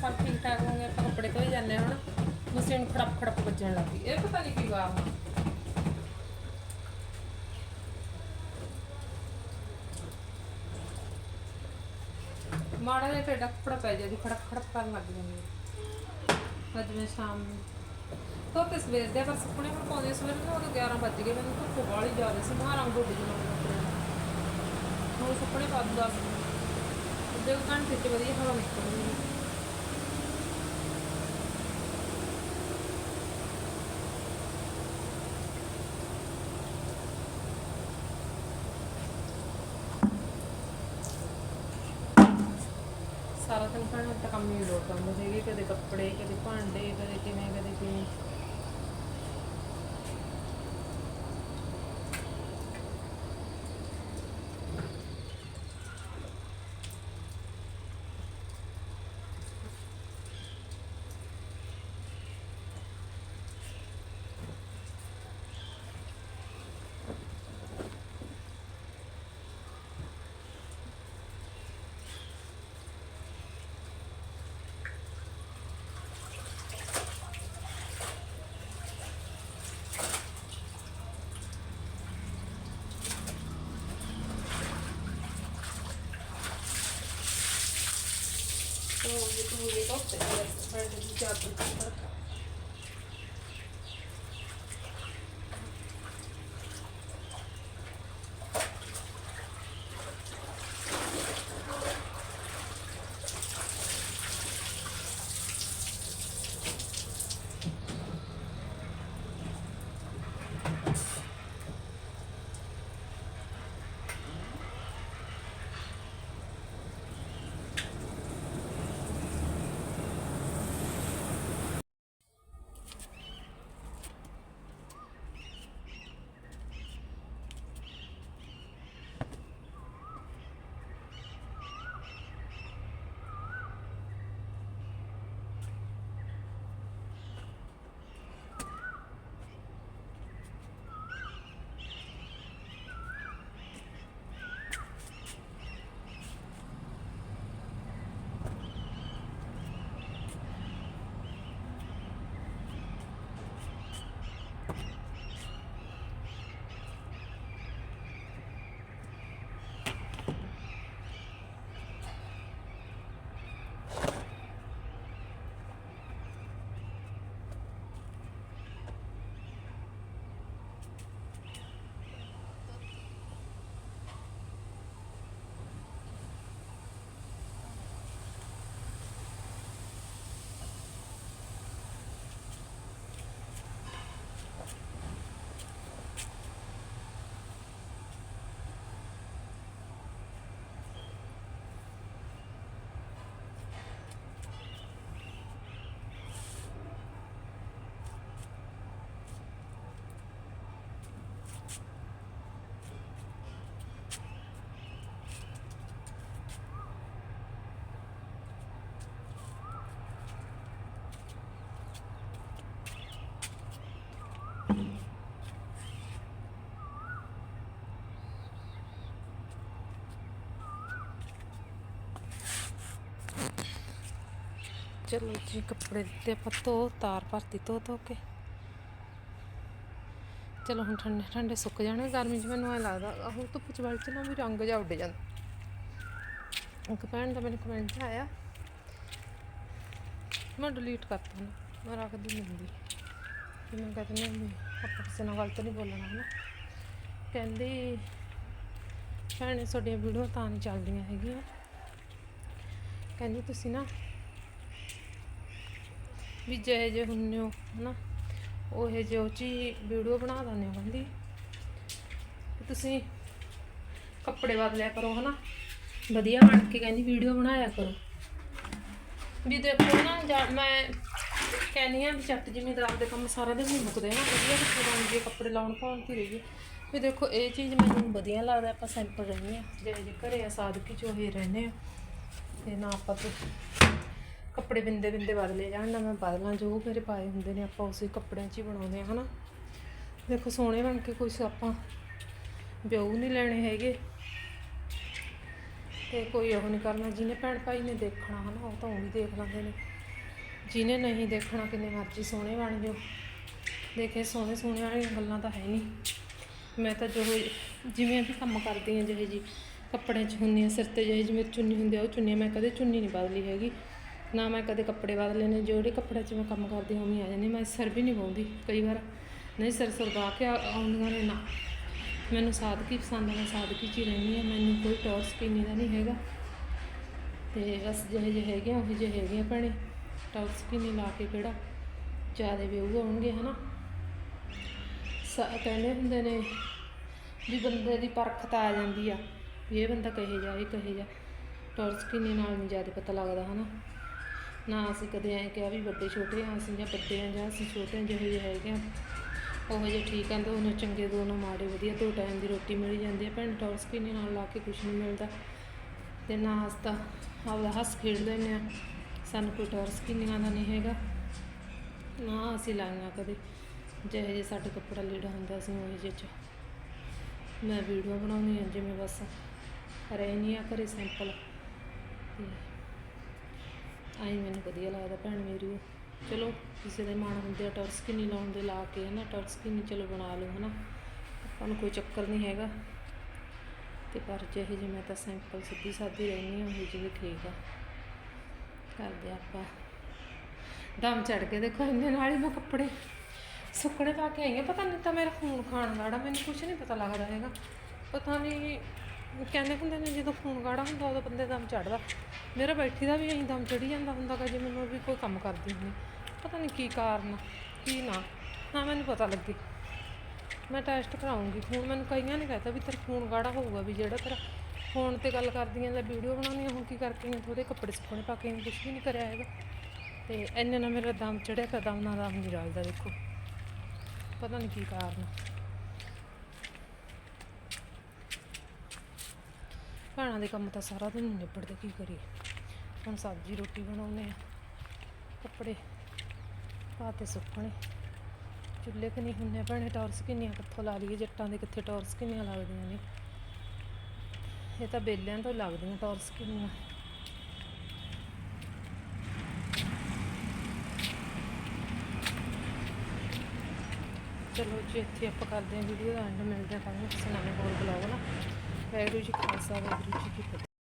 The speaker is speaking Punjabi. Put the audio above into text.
ਸਭ ਠੀਕ ਠਾਕ ਹੋਗੇ ਆਪਾਂ ਕੱਪੜੇ ਧੋਈ ਜਾਂਦੇ ਹਾਂ ਹੁਣ ਮਸ਼ੀਨ ਖੜਪ ਖੜਪ ਵੱਜਣ ਗਈ। ਇਹ ਪਤਾ ਨਹੀਂ ਕੀ ਵਾ ਮਾੜਾ ਜਿਹਾ ਟੇਡਾ ਕੱਪੜਾ ਪੈ ਜਾਂਦੀ, ਖੜਪ ਖੜਪ ਕਰਨ ਲੱਗ ਜਾਂਦੀ ਅੱਜ ਮੈਂ ਸ਼ਾਮ ਨੂੰ ਧੋਤੇ ਸਵੇਰ ਦੇ ਪਰ ਸੁਪਨੇ ਮੈਂ ਪਾਉਂਦੇ ਸਵੇਰ ਨੂੰ ਉਦੋਂ 11 ਵੱਜ ਗਏ, ਮੈਨੂੰ ਧੁੱਪ ਬਾਹਲੀ ਜ਼ਿਆਦਾ ਸੀ ਮਾਂ ਰੰਗ ਉੱਡ ਜਣਾ ਕੱਪੜਿਆਂ ਦਾ। ਹੁਣ ਸੁੱਕਣੇ ਪਾ ਦੂੰ ਅੱਧੇ ਘੰਟੇ ਚ ਵਧੀਆ ਹਵਾ ਨਿਕਲਦੀ ਹੈ ਸਾਰਾ ਦਿਨ ਖਾਣਾ ਤਾਂ ਕੰਮ ਹੀ ਲੋਟ ਆਉਂਦੇ ਸੀਗੇ ਕਦੇ ਕੱਪੜੇ ਕਦੇ ਭਾਂਡੇ пятый типа. ਚਲੋ ਜੀ, ਕੱਪੜੇ ਦਿੱਤੇ ਆਪਾਂ ਧੋ, ਤਾਰ ਭਰਤੀ ਧੋ ਧੋ ਕੇ। ਚਲੋ ਹੁਣ ਠੰਡੇ ਠੰਡੇ ਸੁੱਕ ਜਾਣੇ ਗਰਮੀ 'ਚ ਮੈਨੂੰ ਐ ਲੱਗਦਾ, ਆਹੋ ਧੁੱਪ 'ਚ ਵਲ ਨਾ ਵੀ ਰੰਗ ਜਾ ਉੱਡ ਜਾਂਦਾ। ਇੱਕ ਭੈਣ ਦਾ ਮੈਨੂੰ ਕਮੈਂਟ ਆਇਆ। ਮੈਂ ਡਿਲੀਟ ਕਰਤਾ ਨਾ ਮੈਂ ਰੱਖਦੀ ਨਹੀਂ ਹੁੰਦੀ। ਤੇ ਮੈਂ ਕਹਿੰਦੀ ਹਾਂ ਵੀ ਆਪਾਂ ਕਿਸੇ ਨਾਲ ਗਲਤ ਨਹੀਂ ਬੋਲਣਾ ਹੈ ਨਾ ਕਹਿੰਦੀ, ਭੈਣੇ, ਤੁਹਾਡੀਆਂ ਵੀਡੀਓ ਤਾਂ ਨਹੀਂ ਚੱਲਦੀਆਂ ਹੈਗੀਆਂ। ਕਹਿੰਦੀ, ਤੁਸੀਂ ਨਾ ਵੀ ਜਿਹੇ ਜੇ ਹੁੰਨੇ ਹੋ, ਹਨਾ? ਉਹ ਜਿਹੇ ਉਹ ਚ ਵੀਡੀਓ ਬਣਾ ਦਿੰਦੇ ਹੋ ਕਹਿੰਦੀ। ਤੁਸੀਂ ਕੱਪੜੇ ਬਦਲਿਆ ਕਰੋ, ਹਨਾ? ਵਧੀਆ ਬਣ ਕੇ ਕਹਿੰਦੀ ਵੀਡੀਓ ਬਣਾਇਆ ਕਰੋ। ਵੀ ਦੇਖੋ ਨਾ, ਜਾਂ ਮੈਂ ਕਹਿੰਦੀ ਆ ਵੀ ਚੱਟ ਜ਼ਿਮੀਦਾਰ ਦੇ ਕੰਮ ਸਾਰਾ ਦਿਨ ਨਹੀਂ ਮੁੱਕਦੇ ਨਾ ਵਧੀਆ ਕਿੱਥੇ ਬਣ ਜੇ ਕੱਪੜੇ ਲਾਉਣ ਪਾਉਣ ਤੇ ਰਹੀਏ। ਵੀ ਦੇਖੋ, ਇਹ ਚੀਜ਼ ਮੈਨੂੰ ਵਧੀਆ ਲੱਗਦਾ, ਆਪਾਂ ਸਿੰਪਲ ਰਹਿੰਦੇ ਆ ਜਿਹੜੇ ਜੇ ਘਰੇ ਆ ਸਾਦਗੀ ਚ ਉਹੀ ਰਹਿੰਦੇ ਆ। ਤੇ ਨਾ ਆਪਾਂ ਤੇ ਕੱਪੜੇ ਬਿੰਦੇ ਬਿੰਦੇ ਬਦਲੇ ਜਾਣ ਨਾ ਮੈਂ ਬਦਲਾਂ ਜੋ ਮੇਰੇ ਪਾਏ ਹੁੰਦੇ ਨੇ ਆਪਾਂ ਉਸੇ ਕੱਪੜਿਆਂ 'ਚ ਹੀ ਬਣਾਉਂਦੇ ਆ ਹਨਾ? ਦੇਖੋ, ਸੋਹਣੇ ਬਣ ਕੇ ਕੁਛ ਆਪਾਂ ਵਿਊ ਨਹੀਂ ਲੈਣੇ ਹੈਗੇ। ਤੇ ਕੋਈ ਉਹ ਨਹੀਂ ਕਰਨਾ, ਜਿਹਨੇ ਭੈਣ ਭਾਈ ਨੇ ਦੇਖਣਾ, ਹਨਾ, ਉਹ ਤਾਂ ਉਹ ਵੀ ਦੇਖ ਲੈਂਦੇ ਨੇ। ਜਿਹਨੇ ਨਹੀਂ ਦੇਖਣਾ, ਕਿੰਨੇ ਮਰਜ਼ੀ ਸੋਹਣੇ ਬਣ ਜਾਓ। ਦੇਖੇ, ਸੋਹਣੇ ਸੋਹਣੇ ਵਾਲੀਆਂ ਗੱਲਾਂ ਤਾਂ ਹੈ ਨਹੀਂ। ਮੈਂ ਤਾਂ ਜੋ ਜਿਵੇਂ ਵੀ ਕੰਮ ਕਰਦੀ ਹਾਂ, ਜਿਹੇ ਜੀ ਕੱਪੜਿਆਂ 'ਚ ਹੁੰਦੀ ਹਾਂ, ਸਿਰ ਤੇ ਜਿਹੇ ਜੀ ਮੇਰੀ ਚੁੰਨੀ ਹੁੰਦੀ ਆ, ਉਹ ਚੁੰਨੀ ਮੈਂ ਕਦੇ ਚੁੰਨੀ ਨਹੀਂ ਬਦਲੀ ਹੈਗੀ। ਨਾ ਮੈਂ ਕਦੇ ਕੱਪੜੇ ਬਦਲੇ ਨੇ ਜਿਹੜੇ ਕੱਪੜਿਆਂ 'ਚ ਮੈਂ ਕੰਮ ਕਰਦੀ ਹਾਂ, ਉਵੇਂ ਆ ਜਾਂਦੀ, ਮੈਂ ਸਿਰ ਵੀ ਨਹੀਂ ਪਾਉਂਦੀ ਕਈ ਵਾਰ। ਨਹੀਂ ਸਿਰ ਸਿਰ ਪਾ ਕੇ ਆਉਂਦੀਆਂ ਨੇ ਨਾ। ਮੈਨੂੰ ਸਾਦਗੀ ਪਸੰਦ ਹੈ ਮੈਂ ਸਾਦਗੀ 'ਚ ਹੀ ਰਹਿੰਦੀ ਹਾਂ, ਮੈਨੂੰ ਕੋਈ ਟੌਰ ਸਕੀਨੀ ਦਾ ਨਹੀਂ ਹੈਗਾ। ਤੇ ਬਸ ਜਿਹੇ ਜਿਹੇ ਹੈਗੇ ਆ, ਉਹੀ ਜਿਹੇ ਹੈਗੇ ਆ ਭੈਣੇ। ਟੌਰ ਸਕੀਨੀ ਲਾ ਕੇ ਕਿਹੜਾ ਜ਼ਿਆਦਾ ਵਿਊ ਆਉਣਗੇ, ਹਨਾ? ਸ- ਕਹਿੰਦੇ ਹੁੰਦੇ ਨੇ ਵੀ ਬੰਦੇ ਦੀ ਪਰਖ ਤਾਂ ਆ ਜਾਂਦੀ ਆ, ਵੀ ਇਹ ਬੰਦਾ ਕਹੇ ਜਾ, ਇਹ ਕਹੇ ਜਾ। ਟੌਰ ਸਕੀਨੀ ਨਾਲ ਨਹੀਂ ਜ਼ਿਆਦਾ ਪਤਾ ਲੱਗਦਾ, ਹਨਾ? ਨਾ ਅਸੀਂ ਕਦੇ ਐਂ ਕਿਹਾ ਵੀ ਵੱਡੇ ਛੋਟੇ ਆ, ਅਸੀਂ ਜਾਂ ਵੱਡੇ ਆ ਜਾਂ ਅਸੀਂ ਛੋਟੇ ਆ, ਜਿਹੋ ਜਿਹੇ ਹੈਗੇ ਆ। ਉਹ ਜੇ ਠੀਕ ਆ ਤਾਂ ਉਹਨੂੰ ਚੰਗੇ ਦੋਨੋਂ ਮਾੜੇ, ਵਧੀਆ, ਦੋ ਟਾਈਮ ਦੀ ਰੋਟੀ ਮਿਲ ਜਾਂਦੀ ਹੈ ਭੈਣ ਟੌਰ ਸਕੀਨੀ ਨਾਲ ਲਾ ਕੇ ਕੁਝ ਨਹੀਂ ਮਿਲਦਾ। ਤੇ ਨਾ ਹੱਸਦਾ ਆਪਦਾ ਹੱਸ ਖੇਡ ਲੈਂਦੇ ਆ। ਸਾਨੂੰ ਕੋਈ ਟੌਰ ਸਕੀਨੀਆਂ ਦਾ ਨਹੀਂ ਹੈਗਾ। ਨਾ ਅਸੀਂ ਲਾਈਆਂ ਕਦੇ। ਜਿਹੇ ਜੇ ਸਾਡੇ ਕੱਪੜਾ ਲੀੜਾ ਹੁੰਦਾ ਸੀ, ਉਹ ਜਿਹੇ ਚ। ਮੈਂ ਵੀਡੀਓ ਬਣਾਉਣੀ ਆ, ਜਿਵੇਂ ਬਸ ਰਹਿ ਨਹੀਂ ਆ ਘਰੇ ਸਿੰਪਲ ਤੇ ਆਈ ਮੈਨੂੰ ਵਧੀਆ ਲੱਗਦਾ ਭੈਣ ਮੇਰੀ ਉਹ। ਚਲੋ, ਕਿਸੇ ਦੇ ਮਨ ਹੁੰਦੇ ਆ ਟਰਸ ਕਿੰਨੀ ਲਾਉਣ ਦੇ ਲਾ ਕੇ ਹਨਾ ਟਰਸ ਕਿੰਨੀ ਚਲੋ ਬਣਾ ਲਓ ਹਨਾ। ਆਪਾਂ ਨੂੰ ਕੋਈ ਚੱਕਰ ਨਹੀਂ ਹੈਗਾ। ਤੇ ਪਰ ਜਿਹੇ ਜਿਹੇ ਮੈਂ ਤਾਂ ਸਿੰਪਲ ਸਿੱਧੀ ਸਾਦੀ ਰਹਿੰਦੀ ਹਾਂ, ਉਹ ਜਿਹੇ ਠੀਕ ਆ। ਕਰਦੇ ਆਪਾਂ। ਦਮ ਚੜ ਕੇ ਦੇਖੋ ਇਹਦੇ ਨਾਲ ਹੀ ਮੈਂ ਕੱਪੜੇ ਸੁੱਕਣੇ ਪਾ ਕੇ ਆਈ ਹਾਂ। ਪਤਾ ਨਹੀਂ ਤਾਂ ਮੇਰਾ ਖੂਨ ਖਾਣ ਗਾੜਾ ਮੈਨੂੰ ਕੁਝ ਨਹੀਂ ਪਤਾ ਲੱਗਦਾ ਹੈਗਾ। ਪਤਾ ਨਹੀਂ ਕਹਿੰਦੇ ਹੁੰਦੇ ਨੇ ਜਦੋਂ ਖੂਨ ਗਾੜਾ ਹੁੰਦਾ, ਉਦੋਂ ਬੰਦੇ ਦਮ ਚੜਦਾ ਮੇਰਾ ਬੈਠੀ ਦਾ ਵੀ ਐਂ ਦਮ ਚੜੀ ਜਾਂਦਾ ਹੁੰਦਾ ਗਾ ਜੇ ਮੈਨੂੰ ਵੀ ਕੋਈ ਕੰਮ ਕਰਦੀ ਹੁੰਦੀ। ਪਤਾ ਨਹੀਂ ਕੀ ਕਾਰਨ, ਕੀ ਨਾ ਨਾ ਮੈਨੂੰ ਪਤਾ ਲੱਗੇ। ਮੈਂ ਟੈਸਟ ਕਰਾਉਂਗੀ। ਹੁਣ ਮੈਨੂੰ ਕਈਆਂ ਨੇ ਕਹਿਤਾ ਵੀ ਤੇਰਾ ਖੂਨ ਗਾੜਾ ਹੋਊਗਾ ਵੀ ਜਿਹੜਾ ਤੇਰਾ ਫੋਨ ਤੇ ਗੱਲ ਕਰਦੀਆਂ ਜਾਂ ਵੀਡੀਓ ਬਣਾਉਂਦੀਆਂ, ਹੁਣ ਕੀ ਕਰਕੇ ਮੈਂ ਥੋੜੇ ਕੱਪੜੇ ਸੁੱਕਣੇ ਪਾ ਕੇ ਕੁਝ ਵੀ ਨਹੀਂ ਕਰਿਆ ਹੈਗਾ। ਤੇ ਇੰਨੇ ਨਾਲ ਮੇਰਾ ਦਮ ਚੜਿਆ ਤਾਂ ਦਮ ਨਾਲ ਦਮ ਨਹੀਂ ਰਲਦਾ ਦੇਖੋ। ਪਤਾ ਨਹੀਂ ਕੀ ਕਾਰਨ। ਭੈਣਾਂ ਦੇ ਕੰਮ ਤਾਂ ਸਾਰਾ ਦਿਨ ਨਿਬੜਦੇ, ਕੀ ਕਰੀਏ? ਹੁਣ ਸਬਜ਼ੀ ਰੋਟੀ ਬਣਾਉਨੇ ਆ ਕੱਪੜੇ ਪਾਤੇ ਸੁੱਕਣੇ। ਚੁੱਲ੍ਹੇ ਕਿ ਨਹੀਂ ਹੁੰਨੇ ਭੈਣੇ, ਟੌਰਸ ਕਿੰਨੀਆਂ ਕਿੱਥੋਂ ਲਾ ਲਈਏ, ਜੱਟਾਂ ਦੇ ਕਿੱਥੇ ਟੌਰਸ ਕਿੰਨੀਆਂ ਲੱਗਦੀਆਂ ਨੇ। ਇਹ ਤਾਂ ਬੇਲਿਆਂ ਤੋਂ ਲੱਗਦੀਆਂ ਟੌਰਸ ਕਿੰਨੀਆਂ। ਚਲੋ ਜੀ, ਇੱਥੇ ਆਪਾਂ ਕਰਦੇ ਹਾਂ ਵੀਡੀਓ ਦਾ ਐਂਡ ਮਿਲਦੇ ਹਾਂ ਕੱਲ੍ਹ ਨੂੰ ਕਿਸੇ ਨਵੇਂ ਹੋਰ ਬਲੌਗ ਨਾਲ। ਵਾਹਿਗੁਰੂ ਜੀ ਕਾ ਖਾਲਸਾ